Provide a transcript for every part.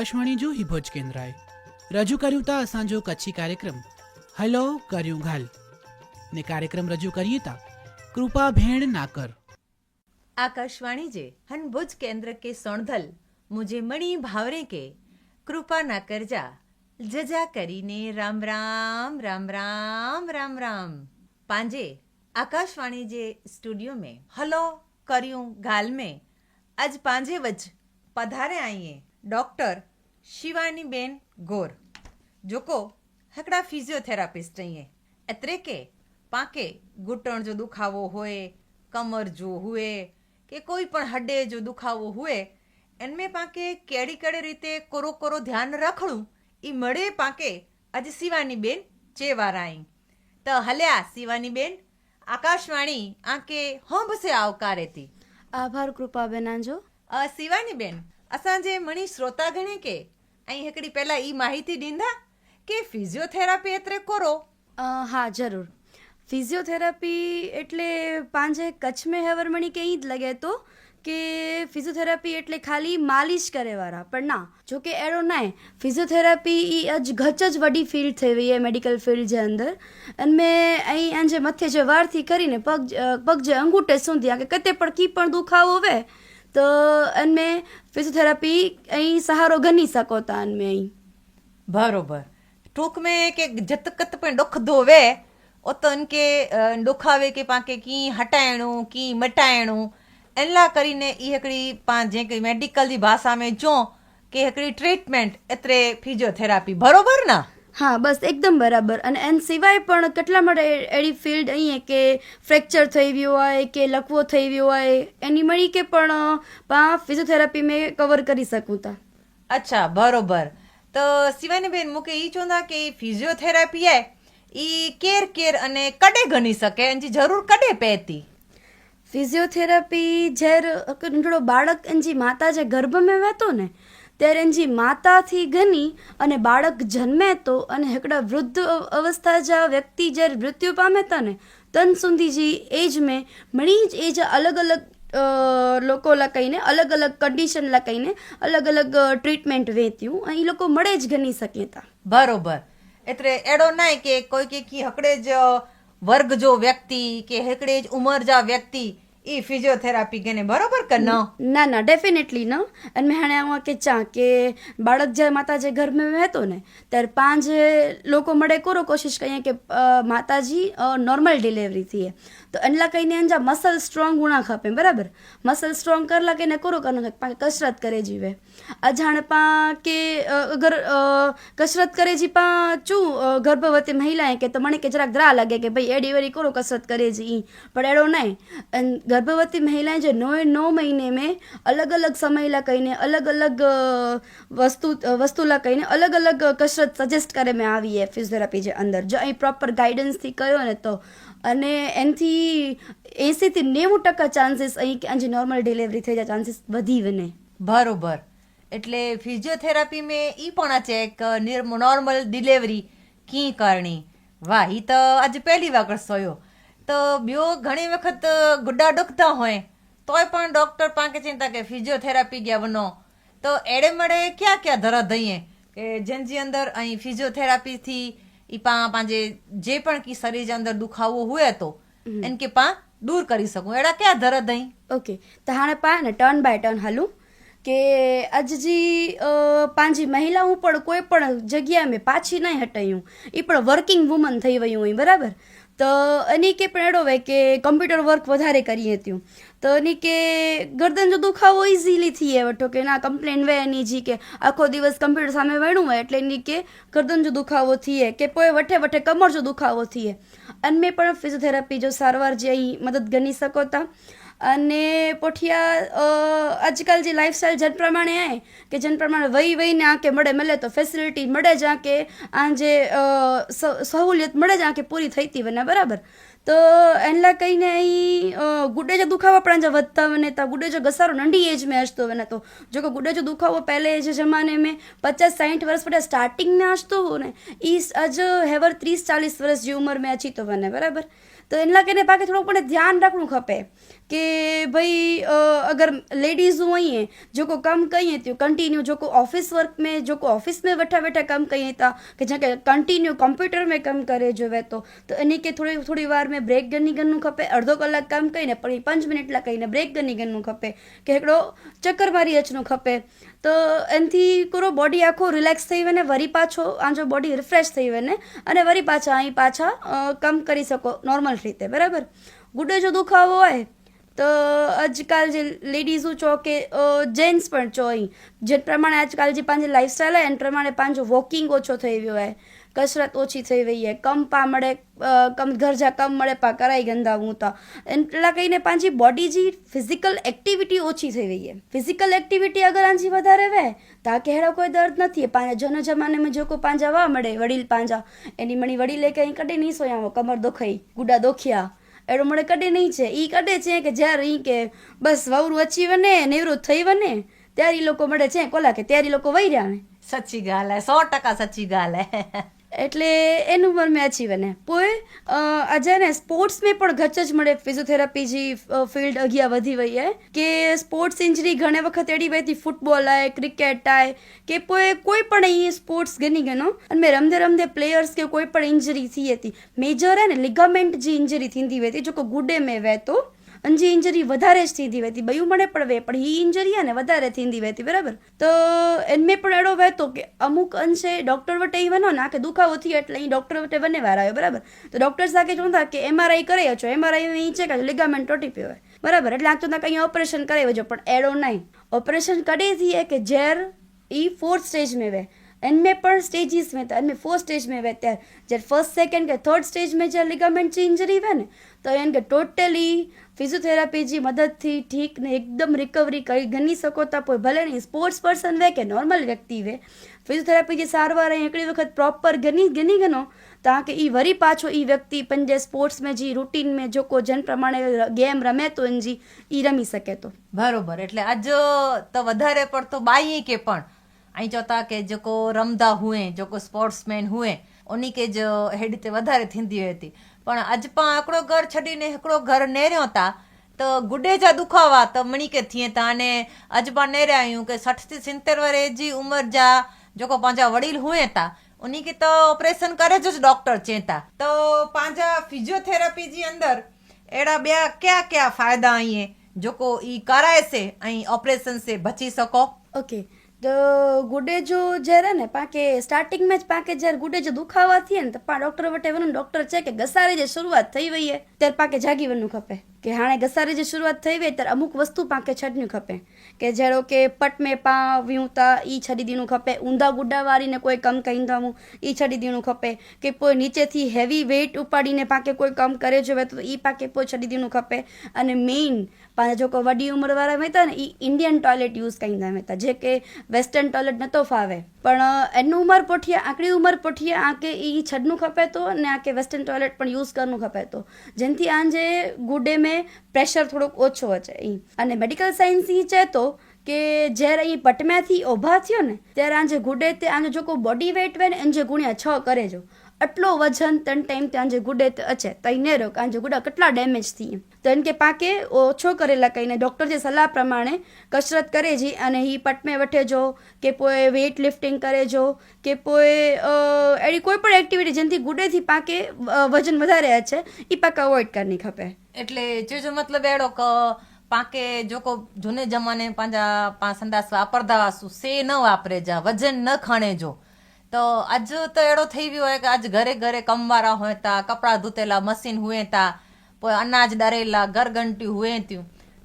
આકાશવાણી જૂહી ભુજ કેન્દ્રએ રજૂ કર્યું તા અસાંજો કચ્છી કાર્યક્રમ. હલો, કર્યું ઘાલ. ને કાર્યક્રમ રજૂ કરીએ તા. કૃપા ભેણ નાકર આકાશવાણી જે હન ભુજ કેન્દ્ર કે સોણધલ, મુજે મણી ભાવરે કે, કૃપા ના કરજા જજા કરીને રામ રામ રામ રામ રામ રામ. પાંજે, આકાશવાણી જે સ્ટુડિયો મેં, હલો, કર્યું ગાલ મેં. આજ પાંજે વજ પધારે આઈએ, ડૉક્ટર શિવાનીબેન ગોર. જોકો હકડા ફિઝિયોથેરાપિસ્ટ રહીએ અત્રે કે પાકે ઘૂંટણ જો દુખાવો હોય કમર જો હોય કે કોઈ પણ હડે જો દુખાવો હોય એમને પાકે કેડી કેડી રીતે કોરો કોરો ધ્યાન રાખણું એ મળે પાકે આજે શિવાનીબેન ચેવારાઈ. તો હલ્યા શિવાનીબેન આકાશવાણી આંકે હોંભસે આવકારેતી આભાર કૃપાબેન આંજો. શિવાનીબેન શિવાની मणी श्रोता घणे के ऐं हिकिड़ी पहिला ई माहिती ॾींदा કે ફિઝિયોથેરાપી हा ज़रूरु फिज़ियोथेरेपी એટલે પાંજે કચ્છ મેં હવરમણી કે ઈ જ લગે તો કે ફિઝિયોથેરાપી એટલે ખાલી માલિશ કરે વારા, પણ ના. જો કે એડો નાય, ફિઝિયોથેરાપી ઈ અજ ઘચ જ વડી ફિલ્ડ થઈ વઈ હે, મેડિકલ ફિલ્ડ જે અંદર. અને મેં અહીં આંજે મથે જે વારથી કરીને પગ પગ જે અંગૂઠે સુધી આ કે કતે પણ કી પણ દુખાવો વે તો અને મેં ફિઝિયોથેરાપી અહીં સહારો ગની શકો તા અને મેં અહીં બરોબર ટૂંક में કે જત કત પણ ડુખ ધોવે ઓતન કે અ, ડુખાવે કે પાકે કી હટાયણું કી મટાયણું એલા કરીને ઈ हिकिड़ी पाण जे કે મેડિકલ जी भाषा में चो કે हिकिड़ी ટ્રીટમેન્ટ એતરે ફિઝિયોથેરાપી બરોબર ના હા બસ એકદમ બરાબર. અને એન સિવાય પણ કેટલા માટે એડી ફિલ્ડ અહીં કે ફ્રેક્ચર થઈ ગયું હોય કે લકવો થઈ ગયો હોય એની મળી કે પણ ફિઝિયોથેરાપી મેં કવર કરી શકું તા. અચ્છા બરોબર. તો શિવાની બેન મૂકે એ ચોંધા કે ફિઝિયોથેરાપી હે ઈ કેર કેર અને કડે ગણી શકે એની જરૂર કડે પહેતી ફિઝિયોથેરાપી જ્યારે થોડો બાળક એનજી માતા જે ગર્ભમાં વહેતો ને ત્યારે એનજી માતાથી ઘની અને બાળક જન્મે તો અને હિકડા વૃદ્ધ અવસ્થા જ વ્યક્તિ જ્યારે મૃત્યુ પામે તન સુધી જી એજ મેં મળી જ એજ અલગ અલગ લોકો લખાઈને અલગ અલગ કન્ડિશન લખાઈને અલગ અલગ ટ્રીટમેન્ટ વેત્યું. અહીં લોકો મળે જ ગણી શકે તા. બરોબર. એટલે એડો નાય કે કોઈ કી હકડે જ વર્ગ જો વ્યક્તિ કે હેકડે જ ઉંમર જા વ્યક્તિ ઈ ફિઝિયોથેરાપી કેને બરોબર કે ન? ના ના ડેફિનેટલી ન. અને મેં હાણે આવા કે ચા, કે બાળક જે માતા જે ઘરમાં રહેતો ને, ત્યારે પાંચ લોકો મળે કરો કોશિશ કરીએ કે માતાજી નોર્મલ ડિલિવરી થઈએ. તો એટલા કહીને અંજા મસલ સ્ટ્રોંગ ગુણા ખપે બરાબર? મસલ સ્ટ્રોંગ કરલા કે કરો કનો પા કસરત કરે જીવે. અજાણ પા કે અગર કસરત કરે જી પા, ચું ગર્ભવતી મહિલાએ કે તો મને કે જરાક દ્રા લાગે કે ભાઈ એડી વેડી કરો કસરત કરે જી પણ એડો નહીં. અન ગર્ભવતી મહિલાએ જે નવે નौ મહિને में अलग अलग समय ला कहीने अलग अलग अ, वस्तु अ, वस्तु ला कहीने अलग अलग કસરત સજેસ્ટ કરે મેં આવી હે ફિઝિયોથેરાપી જે અંદર જો અહીં પ્રોપર ગાઈડન્સથી કયો ને તો અને એનથી એંસીથી નેવું ટકા ચાન્સીસ અહીં કે અંજી નોર્મલ ડિલિવરી થઈ જાય ચાન્સીસ વધી વને બરોબર એટલે ફિઝિયોથેરાપી में ઈ પણ છે એક નોર્મલ ડિલિવરી કી કરણી વાહ ઈ તો આજે પહેલી વખત સોયો તો બ્યો ઘણી વખત ગુડા ડુખતા હોય. તોય પણ ડોક્ટર પાંકે ચિંતા કે ફિઝિયોથેરાપી ગયા બનો તો એડે મળે ક્યાં ક્યાં ધરા દઈએ કે જેનજી અંદર અહીં ફિઝિયોથેરાપીથી એ પા પાંજે જે પણ કી શરીર અંદર દુખાવો હોય તો એન કે પા દૂર કરી શકું. એડા ક્યાં ધરા દઈ ઓકે. તો હાણે પા ને ટર્ન બાય ટર્ન હાલું. કે આજજી પાંજી મહિલાઓ પણ કોઈ પણ જગ્યાએ મેં પાછી નહીં હટાયું. એ પણ વર્કિંગ વુમન થઈ વયું હોય બરાબર? તો એની કે પણ હોય કે કમ્પ્યુટર વર્ક વધારે કરીએ ત્યું. તો એની કે ગરદન જો દુખાવો ઇઝીલી થઈએ વઠો કે ના કમ્પ્લેન વે એની જી કે આખો દિવસ કમ્પ્યુટર સામે વણું હોય એટલે એની કે ગરદન જો દુખાવો થઈએ કે કોઈ વઠે વઠે કમર જો દુખાવો થઈએ. અને મેં પણ ફિઝિયોથેરાપી જો સારવાર જે અહીં મદદ ગણી શકો તા. અને પોઠિયા આજકાલ જે લાઈફસ્ટાઈલ જેન પ્રમાણે આવે કે જેન પ્રમાણે વહી વહીને આંકે મળે મળે તો ફેસિલિટી મળે જ આંકે આ જે સહુલિયત મળે જ આંકે પૂરી થઈતી વને, બરાબર? તો એನ್ಲ કહીને અહીં ગુડેજો દુખાવા પણ જ વધતા મને તા ગુડેજો ઘસારો નંઢી એજમાં હસતો મને તો. જો કે ગુડેજો દુખાવો પહેલે જે જમાને મેં પચાસ સાઠ વર્ષ બધા સ્ટાર્ટિંગમાં હસતો હો ને એ અજ હેવર ત્રીસ ચાલીસ વર્ષ જે ઉંમર મેં અચી તો મને, બરાબર? તો એના કહીને પાકે થોડું પણ ધ્યાન રાખવું ખપે. કે भाई अ, अगर लेडीज़ हुई जेको कमु कई थियूं कंटिन्यू जेको ऑफिस वर्क में जेको ऑफिस में वेठा वेठा कमु कई था કે જેકે કન્ટિન્યુ કમ્પ્યુટર में કમ કરે જોવે તો તો એની કે થોડી થોડી વાર में બ્રેક ગણી ગણનું ખપે અડધો કલાક કામ કરીને પછી પાંચ મિનિટ લા કહીને બ્રેક ગણી ગણનું ખપે કે हिकिड़ो ચક્કર મારી અચનું ખપે તો એનાથી પૂરો બોડી આખો રિલેક્સ થઈ વને વરી પાછો આજો બોડી રિફ્રેશ થઈ વને અને વરી પાછા અહીં પાછા અ, કામ કરી શકો નોર્મલ રીતે બરાબર ગુડે જો દુખાવો હોય તો આજકાल જે લેડીઝું છો કે જેન્ટ્સ પણ છો અહીં. જે પ્રમાણે આજકાલ જે પાંજી લાઈફસ્ટાઈલ હોય, એના પ્રમાણે પાંજો વોકિંગ ઓછો થઈ ગયો હોય. કસરત ઓછી થઈ ગઈ છે કમ પા મળે કમ ઘર જા કમ મળે, પા કરાઈ ગંદા હું તો. એટલા કહીને પાંજી બોડી જે ફિઝિકલ એક્ટિવિટી ઓછી થઈ ગઈ છે. ફિઝિકલ એક્ટિવિટી અગર આંજી વધારે વે તો આ કહેડો કોઈ દર્દ નથી. પાંજા જનો જમાનેમાં જો કોઈ પાંજા વા મળે, વડીલ પાંજા એની મણી વડીલે કંઈ કટે નહીં સોયા કમર દુખાઈ ગુડા દુખ્યા. એડો મને કડે નહીં છે. એ કઢે છે કે જ્યારે એ કે બસ વાવરું અચી વને નિવૃત્ત થઈ વને ત્યારે એ લોકો મળે છે. કોલા કે ત્યારે લોકો વહી રહ્યા સાચી ગાલ હે સો ટકા સાચી ગાલ. હે એટલે એનું પણ મેં અચીવ એને પોએ ને સ્પોર્ટ્સમાં પણ ઘચ જ મળે ફિઝિયોથેરાપી જે ફિલ્ડ અગિયા વધી વહી હે, કે સ્પોર્ટ્સ ઇન્જરી ઘણી વખત એડી વહીતી ફૂટબોલ આય ક્રિકેટ આય, કે પોઈ કોઈ પણ અહીં સ્પોર્ટ્સ ગણી ગણો, અને મેં રમદે રમદે પ્લેયર્સ કે કોઈ પણ ઇન્જરી થઈ હતી મેજર હે ને લિગામેન્ટ જે ઇન્જરી થીંદી વહેતી, જો કે ગુડે મેં વહેતો અંજી ઇન્જરી વધારે જ થીંધી વહેતી, બયું મને પણ વે, પણ હી ઇન્જરી હે ને વધારે થીંધી વહેતી, બરાબર? તો મેં પણ એડો વહેતો કે અમુક અંશે ડૉક્ટર વટે એ વનો ને, આખે દુખાવો થયો એટલે એ ડૉક્ટર વટે બને વાર આવ્યો, બરાબર? તો ડૉક્ટર સાથે જોતા કે એમઆરઆઈ કરે છો એમઆરઆઈ એ ચેક લિગામેન્ટ તોટી હોય, બરાબર? એટલે આમ તો કંઈ ઓપરેશન કરાવ્યો છો પણ એડો નહીં. ઓપરેશન કડે થી કે ઝેર ઈ ફોર્થ સ્ટેજ મેં વે. इनमें पर स्टेजेस में था इनमें फोर स्टेज में रहते हैं जब फर्स्ट सेकेंड के थर्ड स्टेज में जब लिगामेंट जी इंजरी हुए ने તો એમ કે ટોટલી ફિઝિયોથેરાપીજી મદદથી ઠીક ને એકદમ રિકવરી કરી ગણી શકો તો કોઈ ભલે નહીં સ્પોર્ટ્સ પર્સન વે કે નોર્મલ વ્યક્તિ વે ફિઝિયોથેરાપી જે સારવાર અહીં એકડી વખત પ્રોપર ગણી ગણી ગણો ત્યાં કે એ વરી પાછો એ વ્યક્તિ પણ જે સ્પોર્ટ્સમાં જે રૂટીનમાં જો કોઈ જન પ્રમાણે ગેમ રમે તો એનજી એ રમી શકે તો. બરોબર. એટલે આજ તો વધારે પડતો બાઈએ કે પણ અહીં चवता કે जेको રમદા હુએ जेको સ્પોર્ટ્સમેન હુએ उन्ही के जो हेड ते વધારે થીંદી હતી પણ અજ પણ આકડો ઘર છડીને હિકડો ઘર નેર્યો હતા તો ગુડેજા દુખાવા તો મણી કે थिए ताने अज પણ નેર્યા આયું કે 60 થી 70 વરે જી ઉમર જા जेको पंहिंजा वडील हुए था उन्ही की त ऑपरेशन करे जो डॉक्टर चेता तो पंहिंजा फिजियोथेरेपी जी अंदर अहिड़ा ॿिया क्या क्या फ़ाइदा आहिनि जेको ई कराए से ऐं ऑपरेशन से बची सघो ओके okay. તો ગુડેજો જ્યારે ને પાકે સ્ટાર્ટિંગમાં જ પાકે જ્યારે ગુડેજો દુખાવા થઈએ ને તો પણ ડૉક્ટર વટે વનું ડૉક્ટર છે કે ઘસારી જે શરૂઆત થઈ વઈએ ત્યારે પાકે જાગી વનું ખપે. કે હાણે ઘસારી જે શરૂઆત થઈ વઈ ત્યારે અમુક વસ્તુ પાકે છડન્યું ખપે. કે જેડો કે પટમે પા વ્યુંતા ઈ છડીદીનું ખપે. ઊંધા ગુડા વાળીને કોઈ કમ કહીંદામું ઈ છડીદીનું ખપે. કે કોઈ નીચેથી હેવી વેઇટ ઉપાડીને પાકે કોઈ કમ કરે જોવે તો ઈ પાકે કોઈ છડીદીનું ખપે. અને મેઇન પાછા જો કોઈ વડી ઉંમરવાળા મહેતા ને, ઈ ઇન્ડિયન ટોયલેટ યુઝ કહીંદા મહેતા જે કે વેસ્ટર્ન ટોયલેટ નતો ફાવે. પણ એનું ઉંમર પોઠિયા આકડી ઉંમર પોઠિયા આકે એ છડનું ખપેતો અને આકે વેસ્ટર્ન ટોયલેટ પણ યુઝ કરવું ખપેતો. જેનથી આંજે ગુડે में પ્રેશર થોડોક ઓછો અચે એ અને મેડિકલ સાયન્સ એ ચે તો કે જ્યારે એ પટમ્યાથી ઊભા થયો ને, ત્યારે આંજે ગુડે તે આંજે જો કોઈ બોડી વેઇટ હોય ને એને ગુણ્યા છ કરે જો એટલો વજન તન ટાઈમ ત્યાં જે ગુડે છે, તઈને રહો કારણ જે ગુડા કેટલા ડેમેજ થઈ તો એમ કે પાકે ઓછો કરેલા કહીને ડૉક્ટર જે સલાહ પ્રમાણે કસરત કરે છે અને એ પટમે વઠે જો, કે પોએ વેઇટ લિફ્ટિંગ કરે જો, કે પોએ એડી કોઈ પણ એક્ટિવિટી જેનાથી ગુડેથી પાકે વજન વધારે છે એ પાકે અવોઇડ કરની ખપે. એટલે જો મતલબ એડો પાંકે જો કો જૂને જમાને પાંજા સંદાસ વાપરતા વાસુ, સે ન વાપરે જા, વજન ન ખણે જો. તો આજ તો એડો થઈ ગયો હોય કે આજ ઘરે ઘરે કમવારા હોતા, કપડાં ધૂતેલા મશીન હુએતા અનાજ દરેલા, ઘરઘંટી હુએત્યું.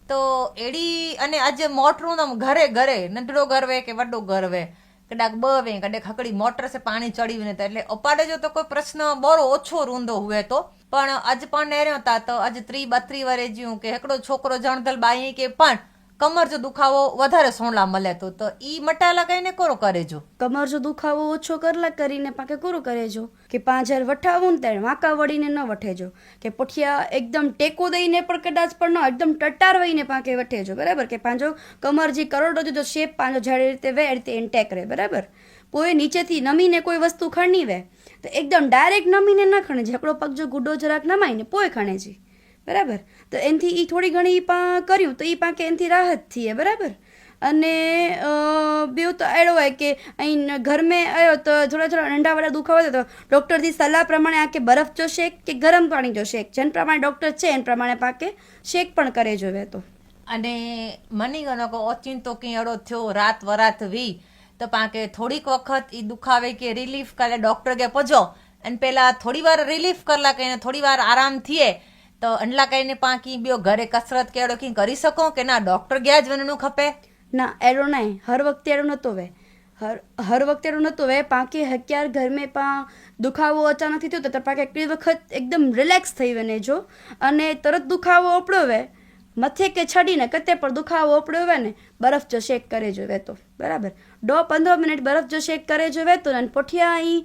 તો એડી અને આજે મોટરું આમ ઘરે ઘરે નંઢડો ગરવે કે વડો ગરવે? કદાક બવે, કદાક હકડી મોટર સે પાણી ચડ્યું નતા એટલે અપાડે જો તો કોઈ પ્રશ્ન બરો ઓછો રૂંધો હુએ તો. પણ આજ પણ નેર્યો તા તો આજ ત્રી બત્રી વરે જ્યું કે એકડો છોકરો જણધલ બાઈ કે પણ કમર જો દુખાવો વધારે સોણલા મળે તો તો ઈ મટાલા કઈને કોરો કરે જો કમર જો દુખાવો ઓછો કરલા કરીને પાકે કરે જો કે પાંચ હજાર વઠાવું ને ત્યારે વાંકા વળીને ન વઠેજો. કે પોઠિયા એકદમ ટેકો દઈને પણ કદાચ પણ ન, એકદમ ટટાર વહીને પાકે વઠેજો, બરાબર? કે પાંજો કમર જે કરોડો જો શેપ પાંજો જાડી રીતે વે રીતે ઇન્ટેક રહે બરાબર? કોઈ નીચેથી નમીને કોઈ વસ્તુ ખણી વે તો એકદમ ડાયરેક્ટ નમીને ન ખણે. ઝકડો પગ જો ગુડો જરાક નમાઈને પોય ખણે છે. બરાબર? તો એનથી એ થોડી ઘણી પા કર્યું, તો એ પાકે એનથી રાહત થઈએ, બરાબર? અને બેવ તો એડો હોય કે અહીં ઘરમે આવ્યો તો થોડા થોડા નંઢાવાળા દુખાવો તો ડૉક્ટરથી સલાહ પ્રમાણે આ કે બરફ જો શેક કે ગરમ પાણી જો શેક? જેન પ્રમાણે ડૉક્ટર છે, એન પ્રમાણે પાકે શેક પણ કરે જોવે તો. અને મની ગણો કે ઓચિંતો કંઈ અડો થયો, રાત વરાત વી, તો પાકે થોડીક વખત એ દુખાવે કે રિલીફ કરે ડૉક્ટર કે પજો અને પહેલાં થોડી વાર રિલીફ કરલા કહીને થોડી વાર આરામ થઈએ તો અંડલા કઈને પાકી બ્યો ઘરે કસરત કે એડો કંઈ કરી શકો કે ના? ડોક્ટર ગયા જ વનનું ખપે? ના, એરો નહીં. હર વખતે એરો નતો વે. હર હર વખતે એરો નતો વે. પાકી હક્યાર ઘર મેં પા દુખાવો અચાનકથી થયો તો પાકે એકલી વખત એકદમ રિલેક્સ થઈ વને જો. અને તરત દુખાવો ઓપડો વે. મથે કે છડીને કતે પણ દુખાવો ઉપડ્યો હોય ને બરફ જો શેક કરે જો વહેતો બરાબર? દો પંદર મિનિટ બરફ જો શેક કરે જો વહેતો અને પોઠિયા અહીં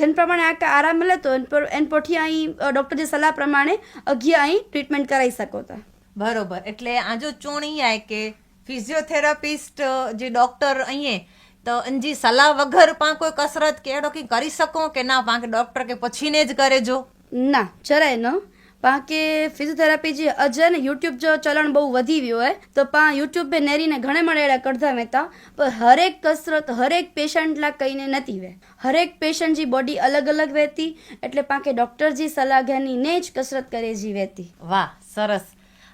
જેન પ્રમાણે આ આરામ લેતો તો એન એન પોઠિયા અહીં ડૉક્ટર જે સલાહ પ્રમાણે અગિયા અહીં ટ્રીટમેન્ટ કરાવી શકો તા. બરોબર. એટલે આ જો ચોણી આય કે ફિઝિયોથેરાપિસ્ટ જે ડોક્ટર અહીંયા તો અંજી સલાહ વગર પા કોઈ કસરત કે એડો કંઈ કરી શકો કે ના? પા કે ડોક્ટર કે પછીને જ કરે જો? ના જરાય ન. પા કે ફિઝિયોથેરાપી જે અજય ને યુટ્યુબ જો ચલણ બહુ વધી ગયું હોય તો પા યુટ્યુબ પે નેરીને ઘણે મળે એડા કડધા મેતા પણ હરેક કસરત હરેક પેશન્ટ લા કહીને નથી વે હરેક પેશન્ટ જી બોડી અલગ અલગ વહેતી એટલે પા કે ડૉક્ટર જી સલાહની ને જ કસરત કરે જી વહેતી વાહ સરસ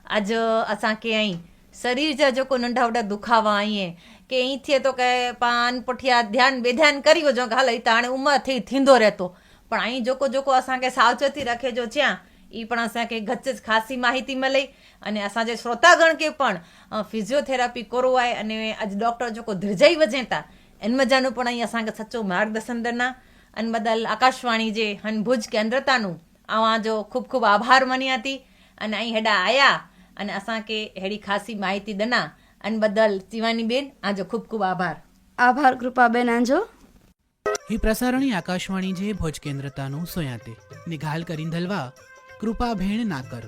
આજ असांखे અહીં શરીર जा जेको नंढा वॾा दुखावा आईं કે અહીંથી તો કે પાન पुठियां ध्यानु बेध्यानु करी वञो કે हल ई त हाणे उमिरि थी थींदो रहतो પણ અહીં जेको जेको असांखे सावचेती रखे जो જ્યાં એ પણ અસાंखे गच ख़ासी माहिती मिले अने असांजे श्रोतागण खे पण फिज़ियोथेरापी करो आहे अने अॼु डॉक्टर जेको दिरिजाई वॼनि था इन मज़ानो पण ई असांखे सचो मार्गदर्शन ॾिना अन बदल आकाशवाणी जे हन भुज केंद्र तानू अव्हां जो ख़ूब ख़ूब आभार मञियां थी अने ऐं हेॾा आया अने असांखे अहिड़ी ख़ासी माहिती ॾिना अन बदल चिवानी बेन आजो ख़ूब ख़ूब आभार આભાર કૃપાબેન આંજો ही प्रसारणी आकाशवाणी जे भोज केंद्र तानू सोयाते निघाल करीन धलवा કૃપાભેણ નાકર.